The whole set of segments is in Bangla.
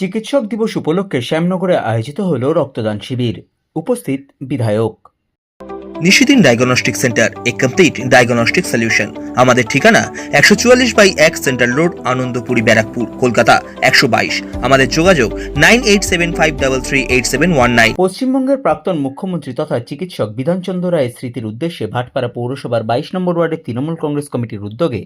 চিকিৎসক দিবস উপলক্ষে শ্যামনগরে আয়োজিত হল রক্তদান শিবির। উপস্থিত বিধায়ক। Nishidin diagnostic centre a complete diagnostic solution. আমাদের ঠিকানা একশো চুয়াল্লিশ বাই এক সেন্ট্রাল রোড আনন্দপুরি ব্যারাকপুর কলকাতা একশো বাইশ। আমাদের যোগাযোগ nine eight seven five double three eight seven one nine. পশ্চিমবঙ্গের প্রাক্তন মুখ্যমন্ত্রী তথা চিকিৎসক বিধানচন্দ্র রায়ের স্মৃতির উদ্দেশ্যে ভাটপাড়া পৌরসভার বাইশ নম্বর ওয়ার্ডের তৃণমূল কংগ্রেস কমিটির উদ্যোগে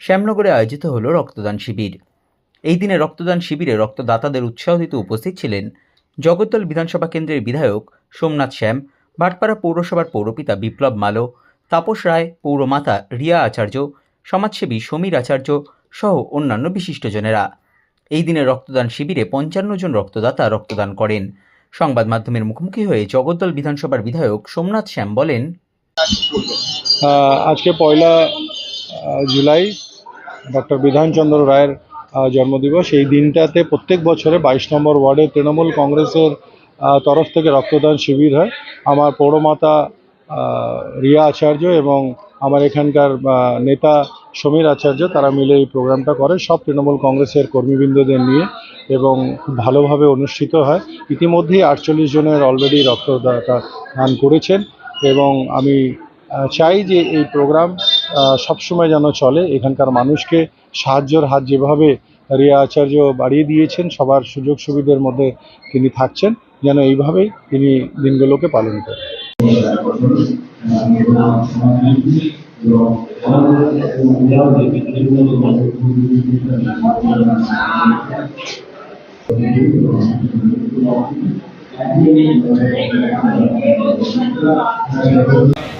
শ্যামনগরে আয়োজিত হল রক্তদান শিবির। এই দিনে রক্তদান শিবিরে রক্তদাতাদের উৎসাহ দিতে উপস্থিত ছিলেন জগদ্দল বিধানসভা কেন্দ্রের বিধায়ক সোমনাথ শ্যাম ভাটপাড়া পৌরসভার পৌরপিতা বিপ্লব মালো, তাপস রায়, পৌরমাতা রিয়া আচার্য, সমাজসেবী সমীর আচার্য সহ অন্যান্য বিশিষ্টজনেরা। এই দিনে রক্তদান শিবিরে পঞ্চান্ন জন রক্তদাতা রক্তদান করেন। সংবাদ মাধ্যমের মুখোমুখি হয়ে জগদ্দল বিধানসভার বিধায়ক সোমনাথ শ্যাম বলেন আজকে পয়লা জুলাই ডক্টর বিধানচন্দ্র রায়ের জন্মদিবস। এই দিনটাতে প্রত্যেক বছরে বাইশ নম্বর ওয়ার্ডে তৃণমূল কংগ্রেসের তরফ থেকে রক্তদান শিবির হয়। আমার পৌরমাতা রিয়া আচার্য এবং আমার এখানকার নেতা সমীর আচার্য, তারা মিলে এই প্রোগ্রামটা করে। সব তৃণমূল কংগ্রেসের কর্মীবৃন্দদের নিয়ে এবং ভালোভাবে অনুষ্ঠিত হয়। ইতিমধ্যেই আটচল্লিশ জনের অলরেডি রক্তদাতা দান করেছেন এবং আমি চাই যে এই প্রোগ্রাম সবসময় যেন চলে। এখানকার মানুষকে সাহায্যের হাত যেভাবে রিয়া আচার্য বাড়িয়ে দিয়েছেন, সবার সুযোগ সুবিধার মধ্যে তিনি থাকছেন, যেন এইভাবেই তিনি দিনগুলোকে পালন করেন।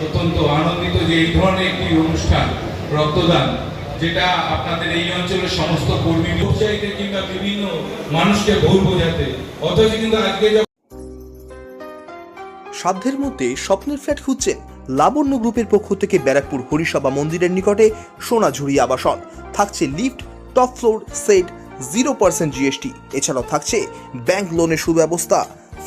অত্যন্ত আনন্দিত যে এই ধরনের একটি অনুষ্ঠান, রক্তদান, যেটা আপনাদের এই অঞ্চলের সমস্ত কর্মী ব্যবসায়ীদের কিংবা বিভিন্ন মানুষকে ভুল বোঝাতে। অথচ কিন্তু আজকে সাধ্যের মধ্যে স্বপ্নের ফ্ল্যাট খুঁজছেন লাবণ্য গ্রুপের পক্ষ থেকে ব্যারাকপুর হরিসভা মন্দিরের নিকটে সোনাঝুরি আবাসন। থাকছে lift, top floor, set zero percent GST এছাড়াও থাকছে ব্যাংক লোনের সুব্যবস্থা।